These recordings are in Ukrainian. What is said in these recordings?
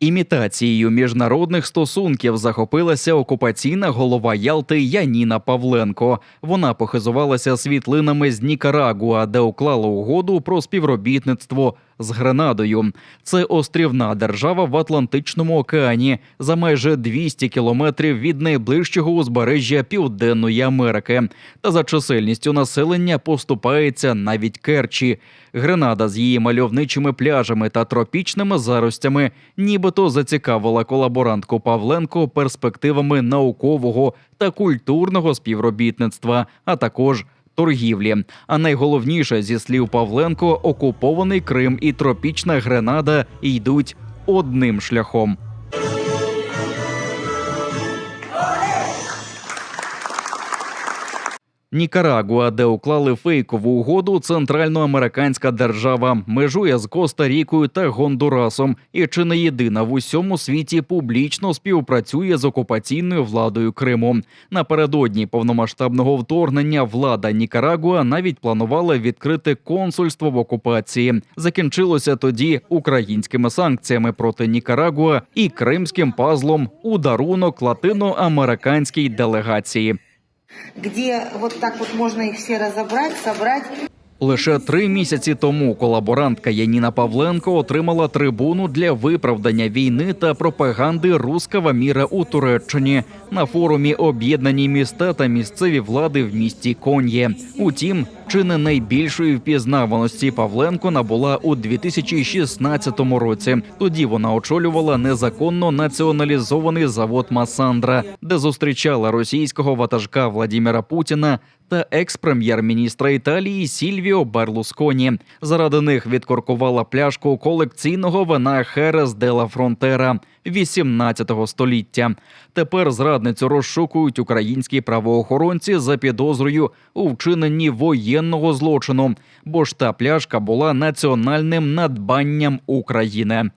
Імітацією міжнародних стосунків захопилася окупаційна голова Ялти Яніна Павленко. Вона похизувалася світлинами з Нікарагуа, де уклала угоду про співробітництво з Гренадою. Це острівна держава в Атлантичному океані за майже 200 кілометрів від найближчого узбережжя Південної Америки. Та за чисельністю населення поступається навіть Керчі. Гренада з її мальовничими пляжами та тропічними заростями нібито зацікавила колаборантку Павленко перспективами наукового та культурного співробітництва, а також торгівлі. А найголовніше, зі слів Павленко, окупований Крим і тропічна Гренада йдуть одним шляхом. Нікарагуа, де уклали фейкову угоду, центральноамериканська держава межує з Коста-Рікою та Гондурасом, і чи не єдина в усьому світі публічно співпрацює з окупаційною владою Криму. Напередодні повномасштабного вторгнення влада Нікарагуа навіть планувала відкрити консульство в окупації. Закінчилося тоді українськими санкціями проти Нікарагуа і кримським пазлом у дарунок латиноамериканській делегації. Где вот так вот можно их все разобрать, собрать. Лише три місяці тому колаборантка Яніна Павленко отримала трибуну для виправдання війни та пропаганди руского міра у Туреччині на форумі Об'єднані міста та місцеві влади в місті Кон'є. Утім, чи найбільшої впізнаваності Павленко набула у 2016 році. Тоді вона очолювала незаконно націоналізований завод Масандра, де зустрічала російського ватажка Владіміра Путіна та екс-прем'єр-міністра Італії Сільвіо Берлусконі. Заради них відкоркувала пляшку колекційного вина Херес де ла Фронтера 18 століття. Тепер зрадницю розшукують українські правоохоронці за підозрою у вчиненні воєнного злочину, бо ж та пляшка була національним надбанням України.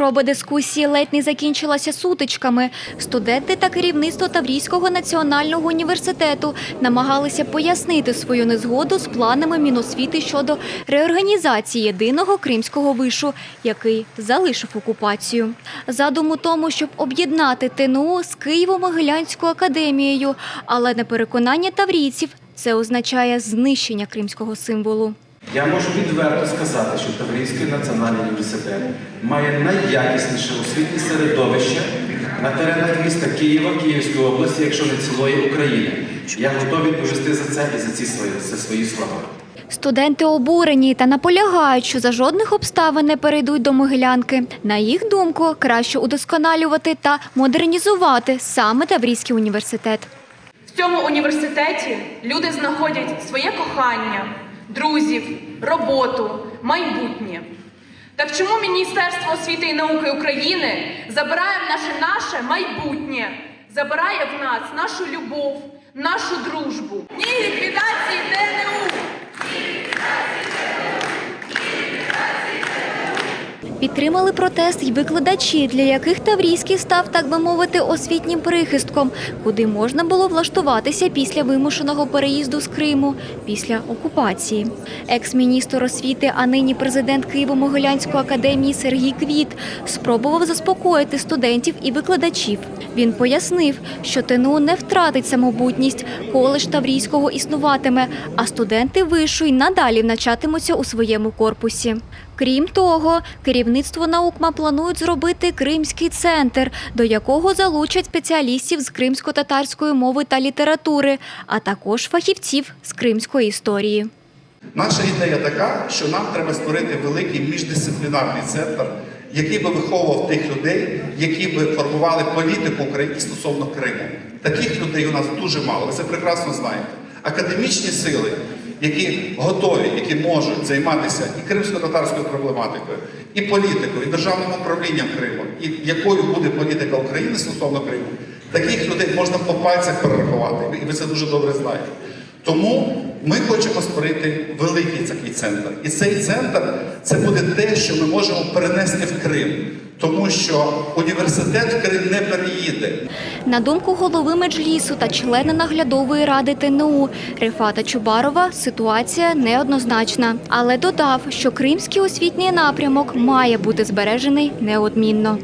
Спроба дискусії ледь не закінчилася сутичками. Студенти та керівництво Таврійського національного університету намагалися пояснити свою незгоду з планами Міносвіти щодо реорганізації єдиного кримського вишу, який залишив окупацію. Задум у тому, щоб об'єднати ТНУ з Києво-Могилянською академією, але на переконання таврійців це означає знищення кримського символу. Я можу відверто сказати, що Таврійський національний університет має найякісніше освітнє середовище на теренах міста Києва, Київської області, якщо не цілої України. Я готовий відповісти за це і за ці свої, за свої слова. Студенти обурені та наполягають, що за жодних обставин не перейдуть до Могилянки. На їх думку, краще удосконалювати та модернізувати саме Таврійський університет. В цьому університеті люди знаходять своє кохання, друзів, роботу, майбутнє. Так чому Міністерство освіти і науки України забирає в наше наше майбутнє, забирає в нас нашу любов, нашу дружбу? Ні ліквідації ДНУ! Підтримали протест й викладачі, для яких Таврійський став, так би мовити, освітнім прихистком, куди можна було влаштуватися після вимушеного переїзду з Криму після окупації. Екс-міністр освіти, а нині президент Києво-Могилянської академії Сергій Квіт спробував заспокоїти студентів і викладачів. Він пояснив, що ТНУ не втратить самобутність, коледж Таврійського існуватиме, а студенти вишу й надалі навчатимуться у своєму корпусі. Крім того, керівництво наукма планують зробити Кримський центр, до якого залучать спеціалістів з кримсько-татарської мови та літератури, а також фахівців з кримської історії. Наша ідея така, що нам треба створити великий міждисциплінарний центр, який би виховував тих людей, які би формували політику України стосовно Криму. Таких людей у нас дуже мало. Ви це прекрасно знаєте. Академічні сили, які готові, які можуть займатися і кримсько-татарською проблематикою, і політикою, і державним управлінням Криму, і якою буде політика України стосовно Криму, таких людей можна по пальцях перерахувати, і ви це дуже добре знаєте. Тому ми хочемо створити великий такий центр. І цей центр це буде те, що ми можемо перенести в Крим. тому що університет Крим не переїде. На думку голови меджлісу та члена наглядової ради ТНУ Рефата Чубарова, ситуація неоднозначна, але додав, що кримський освітній напрямок має бути збережений неодмінно.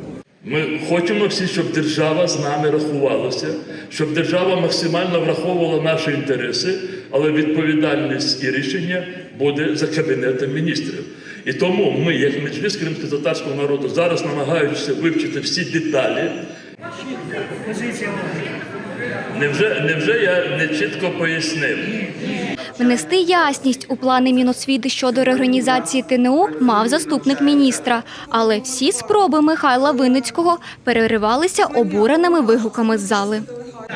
Ми хочемо всі, щоб держава з нами рахувалася, щоб держава максимально враховувала наші інтереси, але відповідальність і рішення буде за кабінетом міністрів. І тому ми, як меджліс кримсько-татарського народу, зараз намагаючися вивчити всі деталі. Невже, невже я не чітко пояснив? Внести ясність у плани Міносвіти щодо реорганізації ТНУ мав заступник міністра, але всі спроби Михайла Винницького переривалися обуреними вигуками з зали.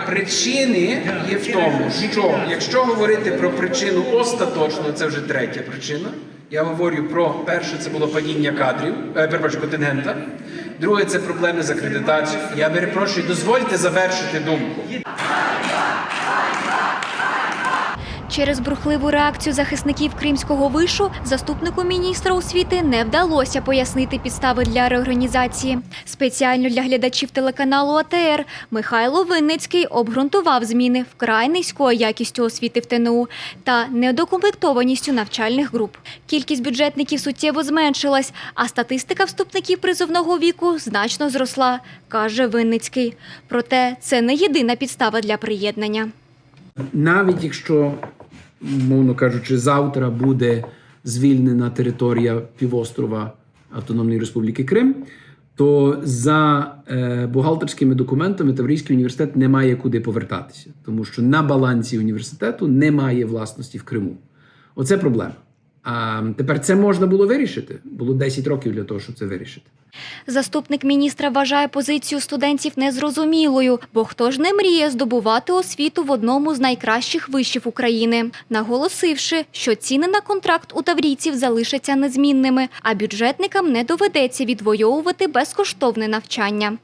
Причини є в тому, що якщо говорити про причину остаточно, це вже третя причина. Я говорю про перше, це було падіння кадрів, е, перепрошую, контингента. Друге, це проблеми з акредитацією. Я перепрошую, дозвольте завершити думку. Через брухливу реакцію захисників кримського вишу заступнику міністра освіти не вдалося пояснити підстави для реорганізації. Спеціально для глядачів телеканалу АТР Михайло Винницький обґрунтував зміни вкрай низькою якістю освіти в ТНУ та недокомплектованістю навчальних груп. Кількість бюджетників суттєво зменшилась, а статистика вступників призовного віку значно зросла, каже Винницький. Проте це не єдина підстава для приєднання. навіть якщо, мовно кажучи, завтра буде звільнена територія півострова Автономної Республіки Крим, то за е, бухгалтерськими документами Таврійський університет не має куди повертатися, тому що на балансі університету немає власності в Криму. Оце проблема. А тепер це можна було вирішити. Було 10 років для того, щоб це вирішити. Заступник міністра вважає позицію студентів незрозумілою, бо хто ж не мріє здобувати освіту в одному з найкращих вишів України, наголосивши, що ціни на контракт у таврійців залишаться незмінними, а бюджетникам не доведеться відвоювати безкоштовне навчання.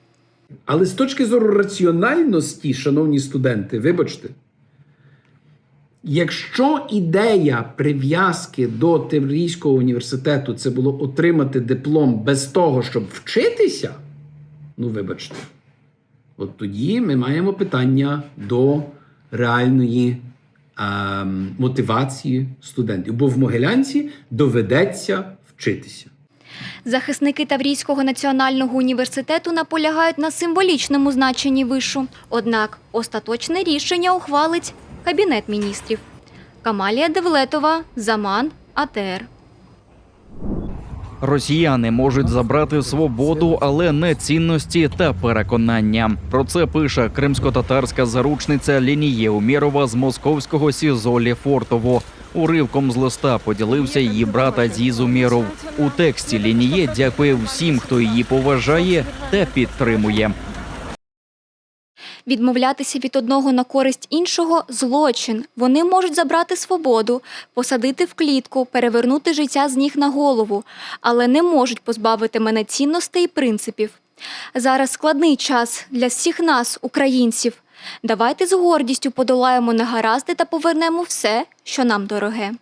Але з точки зору раціональності, шановні студенти, вибачте, якщо ідея прив'язки до Таврійського університету це було отримати диплом без того, щоб вчитися, ну вибачте, от тоді ми маємо питання до реальної ем, мотивації студентів. Бо в Могилянці доведеться вчитися. Захисники Таврійського національного університету наполягають на символічному значенні вишу. Однак остаточне рішення ухвалить Кабінет міністрів. Камалія Девлетова, Заман, АТР. Росіяни можуть забрати свободу, але не цінності та переконання. Про це пише кримсько-татарська заручниця Лініє Умєрова з московського СІЗО Лефортово. Уривком з листа поділився її брат Азіз Умєров. У тексті Лініє дякує всім, хто її поважає та підтримує. Відмовлятися від одного на користь іншого злочин. Вони можуть забрати свободу, посадити в клітку, перевернути життя з ніг на голову, але не можуть позбавити мене цінностей і принципів. Зараз складний час для всіх нас, українців. Давайте з гордістю подолаємо негаразди та повернемо все, що нам дороге.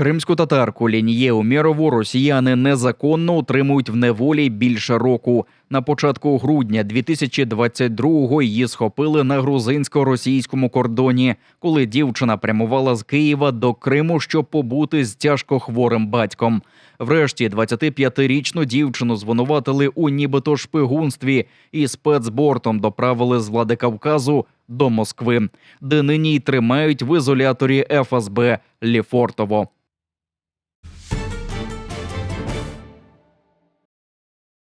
Кримську татарку Лініє Умєрову росіяни незаконно утримують в неволі більше року. На початку грудня 2022-го її схопили на грузинсько-російському кордоні, коли дівчина прямувала з Києва до Криму, щоб побути з тяжко хворим батьком. Врешті 25-річну дівчину звинуватили у нібито шпигунстві і спецбортом доправили з Владикавказу до Москви, де нині й тримають в ізоляторі ФСБ Ліфортово.